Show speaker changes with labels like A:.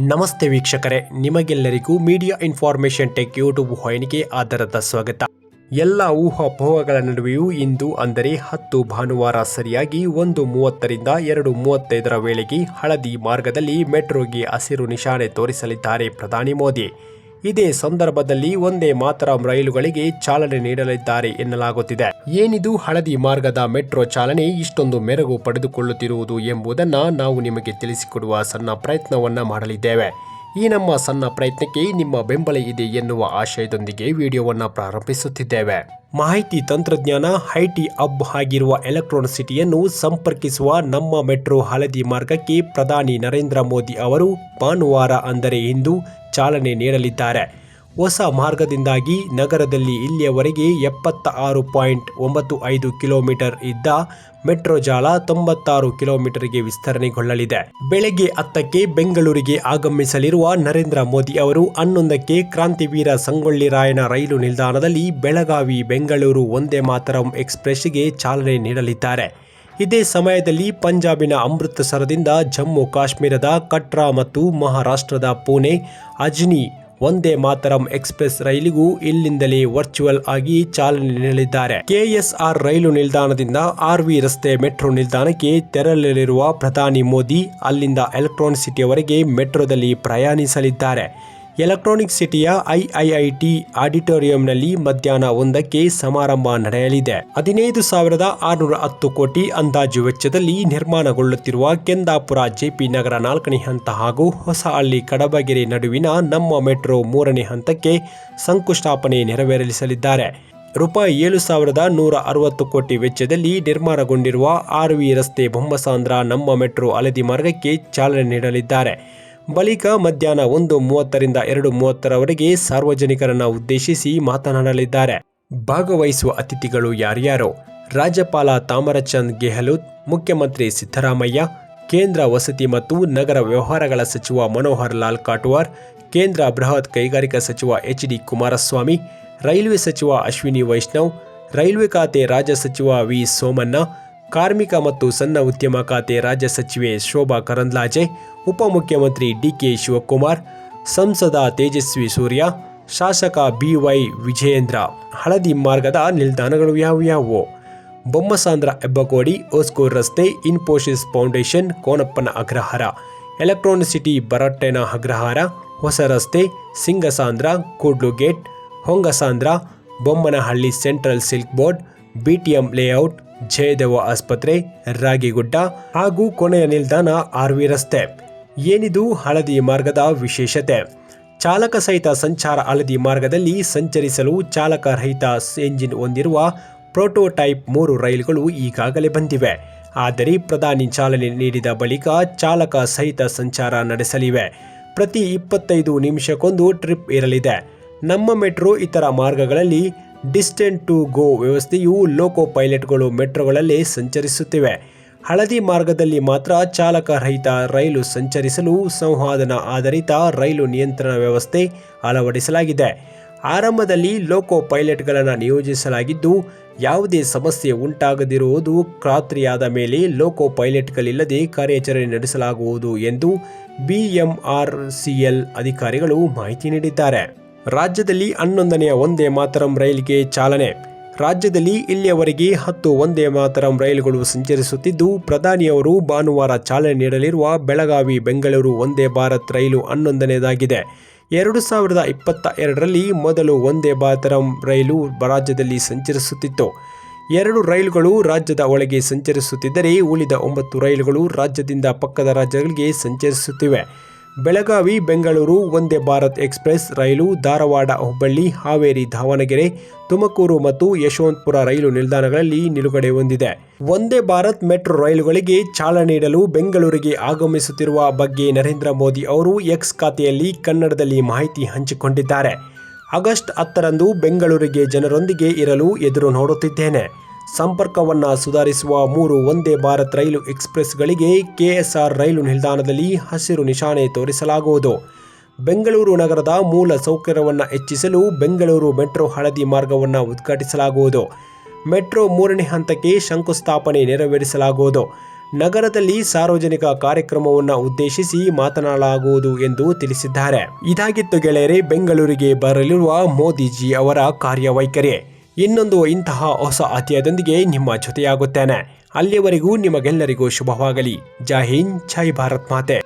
A: ನಮಸ್ತೆ ವೀಕ್ಷಕರೇ, ನಿಮಗೆಲ್ಲರಿಗೂ ಮೀಡಿಯಾ ಇನ್ಫಾರ್ಮೇಷನ್ ಟೆಕ್ ಯೂಟ್ಯೂಬ್ ವಾಹಿನಿಗೆ ಆಧಾರದ ಸ್ವಾಗತ. ಎಲ್ಲ ಊಹಾಪೋಹಗಳ ನಡುವೆಯೂ ಇಂದು ಅಂದರೆ ಹತ್ತು ಭಾನುವಾರ ಸರಿಯಾಗಿ ಒಂದು ಮೂವತ್ತರಿಂದ ಎರಡು ಮೂವತ್ತೈದರ ವೇಳೆಗೆ ಹಳದಿ ಮಾರ್ಗದಲ್ಲಿ ಮೆಟ್ರೋಗೆ ಹಸಿರು ನಿಶಾನೆ ತೋರಿಸಲಿದ್ದಾರೆ ಪ್ರಧಾನಿ ಮೋದಿ. ಇದೇ ಸಂದರ್ಭದಲ್ಲಿ ಒಂದೇ ಮಾತರಂ ರೈಲುಗಳಿಗೆ ಚಾಲನೆ ನೀಡಲಿದ್ದಾರೆ ಎನ್ನಲಾಗುತ್ತಿದೆ. ಏನಿದು ಹಳದಿ ಮಾರ್ಗದ ಮೆಟ್ರೋ ಚಾಲನೆ ಇಷ್ಟೊಂದು ಮೆರಗು ಪಡೆದುಕೊಳ್ಳುತ್ತಿರುವುದು ಎಂಬುದನ್ನು ನಾವು ನಿಮಗೆ ತಿಳಿಸಿಕೊಡುವ ಸಣ್ಣ ಪ್ರಯತ್ನವನ್ನ ಮಾಡಲಿದ್ದೇವೆ. ಈ ನಮ್ಮ ಸಣ್ಣ ಪ್ರಯತ್ನಕ್ಕೆ ನಿಮ್ಮ ಬೆಂಬಲ ಇದೆ ಎನ್ನುವ ಆಶಯದೊಂದಿಗೆ ವಿಡಿಯೋವನ್ನು ಪ್ರಾರಂಭಿಸುತ್ತಿದ್ದೇವೆ. ಮಾಹಿತಿ ತಂತ್ರಜ್ಞಾನ ಐಟಿ ಅಬ್ ಆಗಿರುವ ಎಲೆಕ್ಟ್ರಾನ್ ಸಿಟಿಯನ್ನು ಸಂಪರ್ಕಿಸುವ ನಮ್ಮ ಮೆಟ್ರೋ ಹಳದಿ ಮಾರ್ಗಕ್ಕೆ ಪ್ರಧಾನಿ ನರೇಂದ್ರ ಮೋದಿ ಅವರು ಭಾನುವಾರ ಅಂದರೆ ಇಂದು ಚಾಲನೆ ನೀಡಲಿದ್ದಾರೆ. ಹೊಸ ಮಾರ್ಗದಿಂದಾಗಿ ನಗರದಲ್ಲಿ ಇಲ್ಲಿಯವರೆಗೆ ಎಪ್ಪತ್ತ ಆರು ಪಾಯಿಂಟ್ ಒಂಬತ್ತು ಐದು ಕಿಲೋಮೀಟರ್ ಇದ್ದ ಮೆಟ್ರೋ ಜಾಲ ತೊಂಬತ್ತಾರು ಕಿಲೋಮೀಟರ್ಗೆ ವಿಸ್ತರಣೆಗೊಳ್ಳಲಿದೆ. ಬೆಳಗ್ಗೆ ಹತ್ತಕ್ಕೆ ಬೆಂಗಳೂರಿಗೆ ಆಗಮಿಸಲಿರುವ ನರೇಂದ್ರ ಮೋದಿ ಅವರು ಹನ್ನೊಂದಕ್ಕೆ ಕ್ರಾಂತಿವೀರ ಸಂಗೊಳ್ಳಿ ರಾಯನ ರೈಲು ನಿಲ್ದಾಣದಲ್ಲಿ ಬೆಳಗಾವಿ ಬೆಂಗಳೂರು ಒಂದೇ ಮಾತರಂ ಎಕ್ಸ್ಪ್ರೆಸ್ಗೆ ಚಾಲನೆ ನೀಡಲಿದ್ದಾರೆ. ಇದೇ ಸಮಯದಲ್ಲಿ ಪಂಜಾಬಿನ ಅಮೃತಸರದಿಂದ ಜಮ್ಮು ಕಾಶ್ಮೀರದ ಕಟ್ರಾ ಮತ್ತು ಮಹಾರಾಷ್ಟ್ರದ ಪುಣೆ, ಅಜ್ನಿ ಒಂದೇ ಮಾತರಂ ಎಕ್ಸ್ಪ್ರೆಸ್ ರೈಲಿಗೂ ಇಲ್ಲಿಂದಲೇ ವರ್ಚುವಲ್ ಆಗಿ ಚಾಲನೆ ನೀಡಲಿದ್ದಾರೆ. ಕೆಎಸ್ಆರ್ ರೈಲು ನಿಲ್ದಾಣದಿಂದ ಆರ್ವಿ ರಸ್ತೆ ಮೆಟ್ರೋ ನಿಲ್ದಾಣಕ್ಕೆ ತೆರಳಲಿರುವ ಪ್ರಧಾನಿ ಮೋದಿ ಅಲ್ಲಿಂದ ಎಲೆಕ್ಟ್ರಾನ್ ಸಿಟಿಯವರೆಗೆ ಮೆಟ್ರೋದಲ್ಲಿ ಪ್ರಯಾಣಿಸಲಿದ್ದಾರೆ. ಎಲೆಕ್ಟ್ರಾನಿಕ್ ಸಿಟಿಯ ಐಐಐಟಿ ಆಡಿಟೋರಿಯಂನಲ್ಲಿ ಮಧ್ಯಾಹ್ನ ಒಂದಕ್ಕೆ ಸಮಾರಂಭ ನಡೆಯಲಿದೆ. ಹದಿನೈದು ಸಾವಿರದ ಆರುನೂರ ಹತ್ತು ಕೋಟಿ ಅಂದಾಜು ವೆಚ್ಚದಲ್ಲಿ ನಿರ್ಮಾಣಗೊಳ್ಳುತ್ತಿರುವ ಕೆಂದಾಪುರ ಜೆಪಿ ನಗರ ನಾಲ್ಕನೇ ಹಂತ ಹಾಗೂ ಹೊಸಹಳ್ಳಿ ಕಡಬಗೆರೆ ನಡುವಿನ ನಮ್ಮ ಮೆಟ್ರೋ ಮೂರನೇ ಹಂತಕ್ಕೆ ಶಂಕುಸ್ಥಾಪನೆ ನೆರವೇರಿಸಲಿದ್ದಾರೆ. ರೂಪಾಯಿ ಏಳು ಸಾವಿರದ ನೂರ ಅರವತ್ತು ಕೋಟಿ ವೆಚ್ಚದಲ್ಲಿ ನಿರ್ಮಾಣಗೊಂಡಿರುವ ಆರ್ವಿ ರಸ್ತೆ ಬೊಮ್ಮಸಾಂದ್ರ ನಮ್ಮ ಮೆಟ್ರೋ ಹಳದಿ ಮಾರ್ಗಕ್ಕೆ ಚಾಲನೆ ನೀಡಲಿದ್ದಾರೆ. ಬಳಿಕ ಮಧ್ಯಾಹ್ನ ಒಂದು ಮೂವತ್ತರಿಂದ ಎರಡು ಮೂವತ್ತರವರೆಗೆ ಸಾರ್ವಜನಿಕರನ್ನ ಉದ್ದೇಶಿಸಿ ಮಾತನಾಡಲಿದ್ದಾರೆ. ಭಾಗವಹಿಸುವ ಅತಿಥಿಗಳು ಯಾರ್ಯಾರು? ರಾಜ್ಯಪಾಲ ತಾಮರಚಂದ್ ಗೆಹ್ಲೋತ್ ಮುಖ್ಯಮಂತ್ರಿ ಸಿದ್ದರಾಮಯ್ಯ, ಕೇಂದ್ರ ವಸತಿ ಮತ್ತು ನಗರ ವ್ಯವಹಾರಗಳ ಸಚಿವ ಮನೋಹರ್ ಲಾಲ್ ಕಾಟುವಾರ್, ಕೇಂದ್ರ ಬೃಹತ್ ಕೈಗಾರಿಕಾ ಸಚಿವ ಎಚ್ ಡಿ ಕುಮಾರಸ್ವಾಮಿ, ರೈಲ್ವೆ ಸಚಿವ ಅಶ್ವಿನಿ ವೈಷ್ಣವ್, ರೈಲ್ವೆ ಖಾತೆ ರಾಜ್ಯ ಸಚಿವ ವಿ ಸೋಮಣ್ಣ ಕಾರ್ಮಿಕ ಮತ್ತು ಸಣ್ಣ ಉದ್ಯಮ ಖಾತೆ ರಾಜ್ಯ ಸಚಿವೆ ಶೋಭಾ ಕರಂದ್ಲಾಜೆ ಉಪಮುಖ್ಯಮಂತ್ರಿ ಡಿಕೆ ಶಿವಕುಮಾರ್, ಸಂಸದ ತೇಜಸ್ವಿ ಸೂರ್ಯ, ಶಾಸಕ ಬಿವೈ ವಿಜಯೇಂದ್ರ. ಹಳದಿ ಮಾರ್ಗದ ನಿಲ್ದಾಣಗಳು ಯಾವುವು ಬೊಮ್ಮಸಾಂದ್ರ ಹೆಬ್ಬಕೋಡಿ ಓಸ್ಕೂರ್ ರಸ್ತೆ, Infosys foundation, Konappana Agrahara electronic city Beratena Agrahara, ಹೊಸ ರಸ್ತೆ, Singasandra, Kudlu gate, Hongasandra, Bommanahalli central silk board, BTM layout Jayadeva ಆಸ್ಪತ್ರೆ, ರಾಗಿಗುಡ್ಡ ಹಾಗೂ ಕೊನೆಯ ನಿಲ್ದಾಣ ಆರ್ವಿ ರಸ್ತೆ. ಏನಿದು ಹಳದಿ ಮಾರ್ಗದ ವಿಶೇಷತೆ? ಚಾಲಕ ಸಹಿತ ಸಂಚಾರ ಹಳದಿ ಮಾರ್ಗದಲ್ಲಿ ಸಂಚರಿಸಲು ಚಾಲಕ ರಹಿತ ಎಂಜಿನ್ ಹೊಂದಿರುವ ಪ್ರೋಟೋಟೈಪ್ ಮೂರು ರೈಲುಗಳು ಈಗಾಗಲೇ ಬಂದಿವೆ. ಆದರೆ ಪ್ರಧಾನಿ ಚಾಲನೆ ನೀಡಿದ ಬಳಿಕ ಚಾಲಕ ಸಹಿತ ಸಂಚಾರ ನಡೆಸಲಿವೆ. ಪ್ರತಿ ಇಪ್ಪತ್ತೈದು ನಿಮಿಷಕ್ಕೊಂದು ಟ್ರಿಪ್ ಇರಲಿದೆ. ನಮ್ಮ ಮೆಟ್ರೋ ಇತರ ಮಾರ್ಗಗಳಲ್ಲಿ ಡಿಸ್ಟೆಂಟ್ ಟು ಗೋ ವ್ಯವಸ್ಥೆಯು ಲೋಕೋ ಪೈಲಟ್ಗಳು ಮೆಟ್ರೋಗಳಲ್ಲಿ ಸಂಚರಿಸುತ್ತಿವೆ. ಹಳದಿ ಮಾರ್ಗದಲ್ಲಿ ಮಾತ್ರ ಚಾಲಕರಹಿತ ರೈಲು ಸಂಚರಿಸಲು ಸಂವಾದನ ಆಧಾರಿತ ರೈಲು ನಿಯಂತ್ರಣ ವ್ಯವಸ್ಥೆ ಅಳವಡಿಸಲಾಗಿದೆ. ಆರಂಭದಲ್ಲಿ ಲೋಕೋ ಪೈಲಟ್ಗಳನ್ನು ನಿಯೋಜಿಸಲಾಗಿದ್ದು, ಯಾವುದೇ ಸಮಸ್ಯೆ ಉಂಟಾಗದಿರುವುದು ಖಾತ್ರಿಯಾದ ಮೇಲೆ ಲೋಕೋ ಪೈಲಟ್ಗಳಿಲ್ಲದೆ ಕಾರ್ಯಾಚರಣೆ ನಡೆಸಲಾಗುವುದು ಎಂದು ಬಿಎಂಆರ್ಸಿಎಲ್ ಅಧಿಕಾರಿಗಳು ಮಾಹಿತಿ ನೀಡಿದ್ದಾರೆ. ರಾಜ್ಯದಲ್ಲಿ ಹನ್ನೊಂದನೆಯ ಒಂದೇ ಮಾತರಂ ರೈಲಿಗೆ ಚಾಲನೆ. ರಾಜ್ಯದಲ್ಲಿ ಇಲ್ಲಿಯವರೆಗೆ ಹತ್ತು ಒಂದೇ ಮಾತರಂ ರೈಲುಗಳು ಸಂಚರಿಸುತ್ತಿದ್ದು, ಪ್ರಧಾನಿಯವರು ಭಾನುವಾರ ಚಾಲನೆ ನೀಡಲಿರುವ ಬೆಳಗಾವಿ ಬೆಂಗಳೂರು ಒಂದೇ ಭಾರತ್ ರೈಲು ಹನ್ನೊಂದನೇದಾಗಿದೆ ಎರಡು ಸಾವಿರದ ಇಪ್ಪತ್ತ ಎರಡರಲ್ಲಿ ಮೊದಲು ಒಂದೇ ಮಾತರಂ ರೈಲು ರಾಜ್ಯದಲ್ಲಿ ಸಂಚರಿಸುತ್ತಿತ್ತು. ಎರಡು ರೈಲುಗಳು ರಾಜ್ಯದ ಒಳಗೆ ಸಂಚರಿಸುತ್ತಿದ್ದರೆ ಉಳಿದ ಒಂಬತ್ತು ರೈಲುಗಳು ರಾಜ್ಯದಿಂದ ಪಕ್ಕದ ರಾಜ್ಯಗಳಿಗೆ ಸಂಚರಿಸುತ್ತಿವೆ. ಬೆಳಗಾವಿ, ಬೆಂಗಳೂರು, ವಂದೇ ಭಾರತ್ ಎಕ್ಸ್ಪ್ರೆಸ್, ರೈಲು, ಧಾರವಾಡ, ಹುಬ್ಬಳ್ಳಿ, ಹಾವೇರಿ, ದಾವಣಗೆರೆ, ತುಮಕೂರು ಮತ್ತು ಯಶವಂತಪುರ ರೈಲು ನಿಲ್ದಾಣಗಳಲ್ಲಿ ನಿಲುಗಡೆ ಹೊಂದಿದೆ. ಒಂದೇ ಭಾರತ್ ಮೆಟ್ರೋ ರೈಲುಗಳಿಗೆ ಚಾಲನೆ ನೀಡಲು ಬೆಂಗಳೂರಿಗೆ ಆಗಮಿಸುತ್ತಿರುವ ಬಗ್ಗೆ ನರೇಂದ್ರ ಮೋದಿ ಅವರು ಎಕ್ಸ್ ಖಾತೆಯಲ್ಲಿ ಕನ್ನಡದಲ್ಲಿ ಮಾಹಿತಿ ಹಂಚಿಕೊಂಡಿದ್ದಾರೆ. ಆಗಸ್ಟ್ ಹತ್ತರಂದು ಬೆಂಗಳೂರಿಗೆ ಜನರೊಂದಿಗೆ ಇರಲು ಎದುರು ನೋಡುತ್ತಿದ್ದೇನೆ. ಸಂಪರ್ಕವನ್ನ ಸುಧಾರಿಸುವ ಮೂರು ಒಂದೇ ಭಾರತ್ ರೈಲು ಎಕ್ಸ್ಪ್ರೆಸ್ಗಳಿಗೆ ಕೆಎಸ್ಆರ್ ರೈಲು ನಿಲ್ದಾಣದಲ್ಲಿ ಹಸಿರು ನಿಶಾನೆ ತೋರಿಸಲಾಗುವುದು. ಬೆಂಗಳೂರು ನಗರದ ಮೂಲ ಸೌಕರ್ಯವನ್ನು ಹೆಚ್ಚಿಸಲು ಬೆಂಗಳೂರು ಮೆಟ್ರೋ ಹಳದಿ ಮಾರ್ಗವನ್ನು ಉದ್ಘಾಟಿಸಲಾಗುವುದು. ಮೆಟ್ರೋ ಮೂರನೇ ಹಂತಕ್ಕೆ ಶಂಕುಸ್ಥಾಪನೆ ನೆರವೇರಿಸಲಾಗುವುದು. ನಗರದಲ್ಲಿ ಸಾರ್ವಜನಿಕ ಕಾರ್ಯಕ್ರಮವನ್ನು ಉದ್ದೇಶಿಸಿ ಮಾತನಾಡಲಾಗುವುದು ಎಂದು ತಿಳಿಸಿದ್ದಾರೆ. ಇದಾಗಿತ್ತು ಗೆಳೆಯರೇ, ಬೆಂಗಳೂರಿಗೆ ಬರಲಿರುವ ಮೋದಿಜಿ ಅವರ ಕಾರ್ಯವೈಖರಿ. ಇನ್ನೊಂದು ಇಂತಹ ಹೊಸ ಅತಿಯದೊಂದಿಗೆ ನಿಮ್ಮ ಜೊತೆಯಾಗುತ್ತೇನೆ. ಅಲ್ಲಿಯವರೆಗೂ ನಿಮಗೆಲ್ಲರಿಗೂ ಶುಭವಾಗಲಿ. ಜೈ ಹಿಂದ್ ಜೈ ಭಾರತ್ ಮಾತೆ.